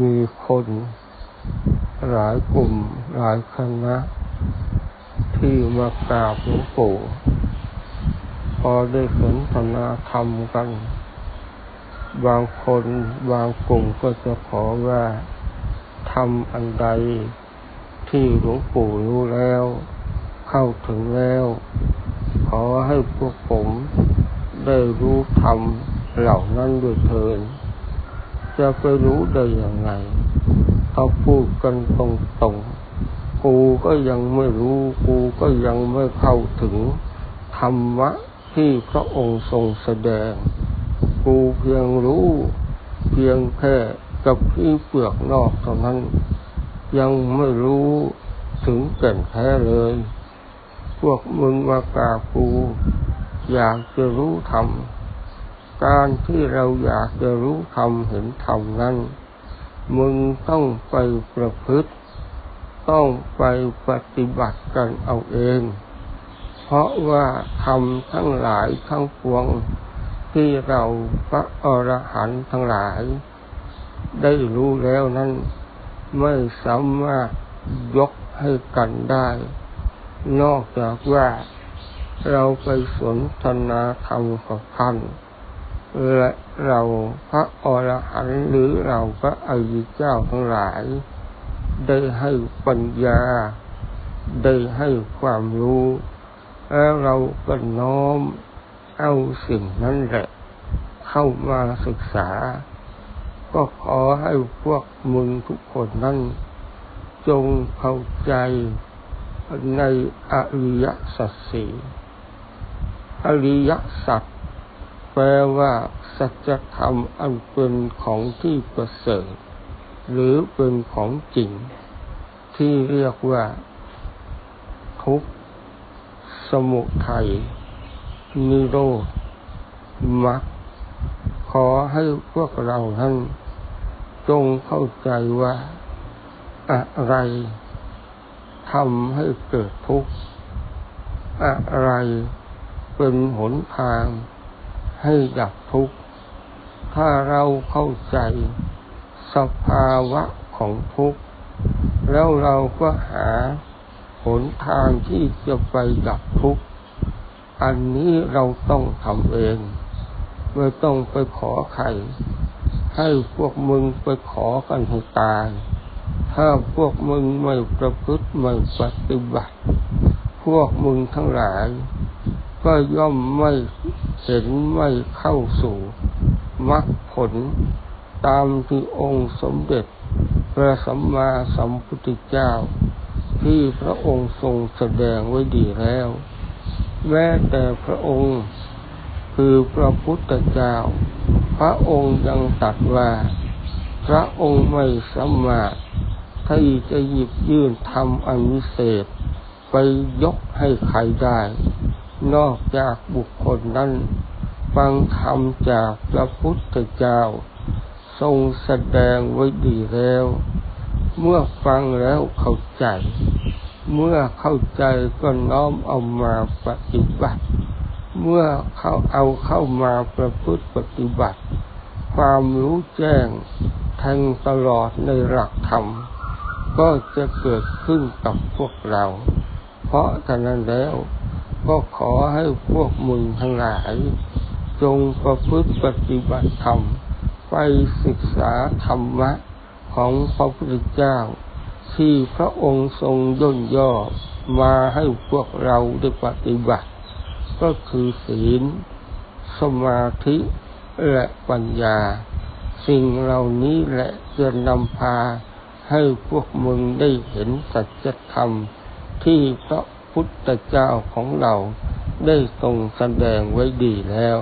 มีคนหลายกลุ่มหลายคณะ ที่มากราบหลวงปู่พอได้สนทนาธรรมกัน บางคนบางกลุ่มก็จะขอว่าทำอันใดที่หลวงปู่รู้แล้ว เข้าถึงแล้ว ขอให้พวกผมได้รู้ธรรมเหล่านั้นด้วยเถิด จะไปรู้ได้ยังไงเขาพูดกันตรงๆกูก็ยังไม่รู้กูก็ยังไม่เข้าถึงธรรมะที่พระองค์ทรงแสดง กูเพียงรู้ เพียงแค่กับที่เปลือกนอกเท่านั้น ยังไม่รู้ถึงแก่นแท้เลย พวกมึงมากรากู อยากจะรู้ธรรม การที่เราอยากจะรู้ธรรมเห็นธรรมนั้น มึงต้องไปประพฤติ ต้องไปปฏิบัติกันเอาเอง เพราะว่าธรรมทั้งหลายทั้งปวง ที่เราพระอรหันต์ทั้งหลาย ได้รู้แล้วนั้น ไม่สามารถยกให้กันได้ นอกจากว่าเราไปสนทนาธรรมกับท่าน เราพระอรหันต์หรือเราพระอริยเจ้าทั้งหลาย ได้ให้ปัญญา ได้ให้ความรู้ แล้วเราก็น้อมเอาสิ่งนั้นแหละ เข้ามาศึกษา ก็ขอให้พวกมึงทุกคนนั้น จงเข้าใจในอริยสัจสี่อริยสัจ แปลว่าสัจธรรมอันเป็นของที่ประเสริฐ หรือเป็นของจริง ที่เรียกว่า ทุกขสมุทัยนิโรธมรรคขอให้พวกเราท่านจงเข้าใจว่า อะไรทำให้เกิดทุกข์ อะไรเป็นหนทาง ให้ดับทุกข์ ถ้าเราเข้าใจสภาวะของทุกข์ แล้วเราก็หาหนทางที่จะไปดับทุกข์ อันนี้เราต้องทำเอง ไม่ต้องไปขอใคร ให้พวกมึงไปขอกันให้ตาย ถ้าพวกมึงไม่ประพฤติไม่ปฏิบัติ พวกมึงทั้งหลาย ก็ย่อมไม่เห็นไม่เข้าสู่มรรคผลตามที่องค์สมเด็จพระสัมมาสัมพุทธเจ้า ที่พระองค์ทรงแสดงไว้ดีแล้ว แม้แต่พระองค์คือพระพุทธเจ้า พระองค์ยังตัดว่า พระองค์ไม่สามารถที่จะหยิบยื่นทำอันวิเศษ ไปยกให้ใครได้ นอกจากบุคคลนั้น ฟังธรรมจากพระพุทธเจ้า ทรงแสดงไว้ดีแล้ว เมื่อฟังแล้วเข้าใจ เมื่อเข้าใจก็น้อมเอามาปฏิบัติ เมื่อเขาเอาเข้ามาประพฤติปฏิบัติ ความรู้แจ้งแทงตลอดในหลักธรรม ก็จะเกิดขึ้นกับพวกเรา เพราะฉะนั้นแล้ว ก็ขอให้พวกมึงทั้งหลาย จงประพฤติปฏิบัติธรรม ไปศึกษาธรรมะของพระพุทธเจ้า ที่พระองค์ทรงย่นย่อมาให้พวกเราได้ปฏิบัติ ก็คือศีล สมาธิและปัญญา สิ่งเหล่านี้แหละจะนำพาให้พวกมึงได้เห็นสัจธรรมที่พระ พุทธเจ้าของเราได้ทรงแสดงไว้ดีแล้ว